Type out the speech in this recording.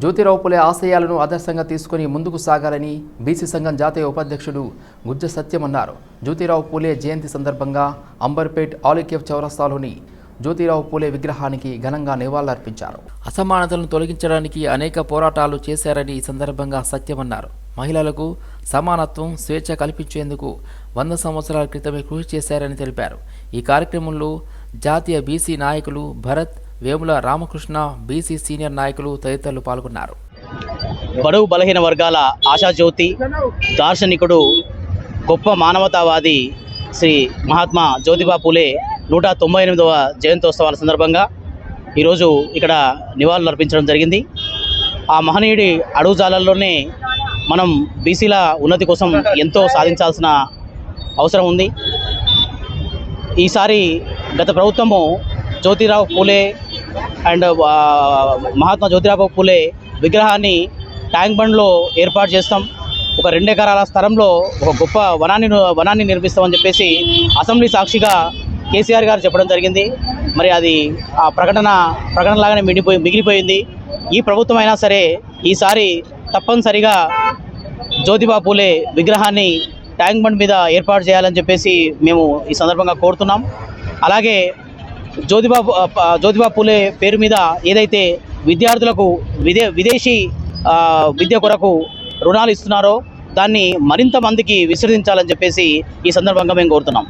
జ్యోతిరావు పులే ఆశయాలను ఆదర్శంగా తీసుకుని ముందుకు సాగాలని బీసీ సంఘం జాతీయ ఉపాధ్యక్షుడు గుజ్జ సత్యం అన్నారు. జ్యోతిరావు పూలే జయంతి సందర్భంగా అంబర్పేట్ ఆలికేఫ్ చౌరస్తాలోని జ్యోతిరావు పూలే విగ్రహానికి ఘనంగా నివాళులర్పించారు. అసమానతలను తొలగించడానికి అనేక పోరాటాలు చేశారని ఈ సందర్భంగా సత్యం అన్నారు. మహిళలకు సమానత్వం స్వేచ్ఛ కల్పించేందుకు వంద సంవత్సరాల క్రితమే కృషి చేశారని తెలిపారు. ఈ కార్యక్రమంలో జాతీయ బీసీ నాయకులు భరత్ వేముల రామకృష్ణ బీసీ సీనియర్ నాయకులు తదితరులు పాల్గొన్నారు. బడుగు బలహీన వర్గాల ఆశాజ్యోతి దార్శనికుడు గొప్ప మానవతావాది శ్రీ మహాత్మా జ్యోతిబా పూలే నూట తొంభై ఎనిమిదవ జయంతోత్సవాల సందర్భంగా ఈరోజు ఇక్కడ నివాళులు అర్పించడం జరిగింది. ఆ మహనీయుడి అడుగుజాలల్లోనే మనం బీసీల ఉన్నతి కోసం ఎంతో సాధించాల్సిన అవసరం ఉంది. ఈసారి గత ప్రభుత్వము జ్యోతిరావు పూలే అండ్ మహాత్మా జ్యోతిరావు పూలే విగ్రహాన్ని ట్యాంక్ బండ్లో ఏర్పాటు చేస్తాం. ఒక రెండు ఎకరాల స్థలంలో ఒక గొప్ప వనాన్ని వనాన్ని నిర్మిస్తామని చెప్పేసి అసెంబ్లీ సాక్షిగా కేసీఆర్ గారు చెప్పడం జరిగింది. మరి అది ఆ ప్రకటన ప్రకటనలాగానే మిగిలిపోయి మిగిలిపోయింది. ఈ ప్రభుత్వం అయినా సరే ఈసారి తప్పనిసరిగా జ్యోతిబా పూలే విగ్రహాన్ని ట్యాంక్ బండ్ మీద ఏర్పాటు చేయాలని చెప్పేసి మేము ఈ సందర్భంగా కోరుతున్నాం. అలాగే జ్యోతిబాబు జ్యోతిబా పూలే పేరు మీద ఏదైతే విద్యార్థులకు విదే విదేశీ విద్య కొరకు రుణాలు ఇస్తున్నారో దాన్ని మరింత మందికి విస్తరించాలని చెప్పేసి ఈ సందర్భంగా మేము కోరుతున్నాం.